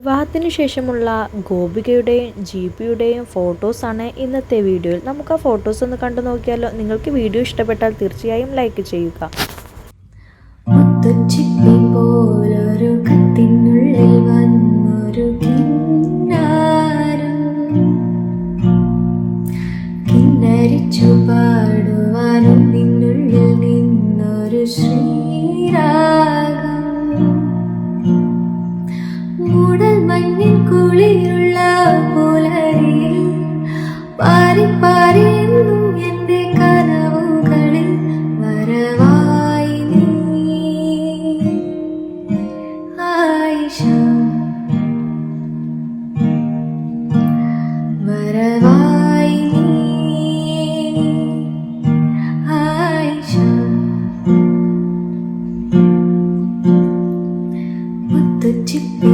വിവാഹത്തിന് ശേഷമുള്ള ഗോപികയുടെയും ജീപ്പിയുടെയും ഫോട്ടോസാണ് ഇന്നത്തെ വീഡിയോയിൽ. നമുക്ക് ആ ഫോട്ടോസ് ഒന്ന് കണ്ടു നോക്കിയാലോ. നിങ്ങൾക്ക് വീഡിയോ ഇഷ്ടപ്പെട്ടാൽ തീർച്ചയായും ലൈക്ക് ചെയ്യുക. പോലൊരു വന്നൊരു നിന്നുള്ളിൽ നിന്നൊരു ശ്രീരാഗം മൂടൽ മഞ്ഞിൻ കുളിരുള്ള പുലരിയിൽ പാരി പാരി എന്നും എന്റെ കനവുകളിൽ വരവായി നീ. ആയിഷ വരവായി നീ. ആയിഷ മുത്തുച്ചിപ്പി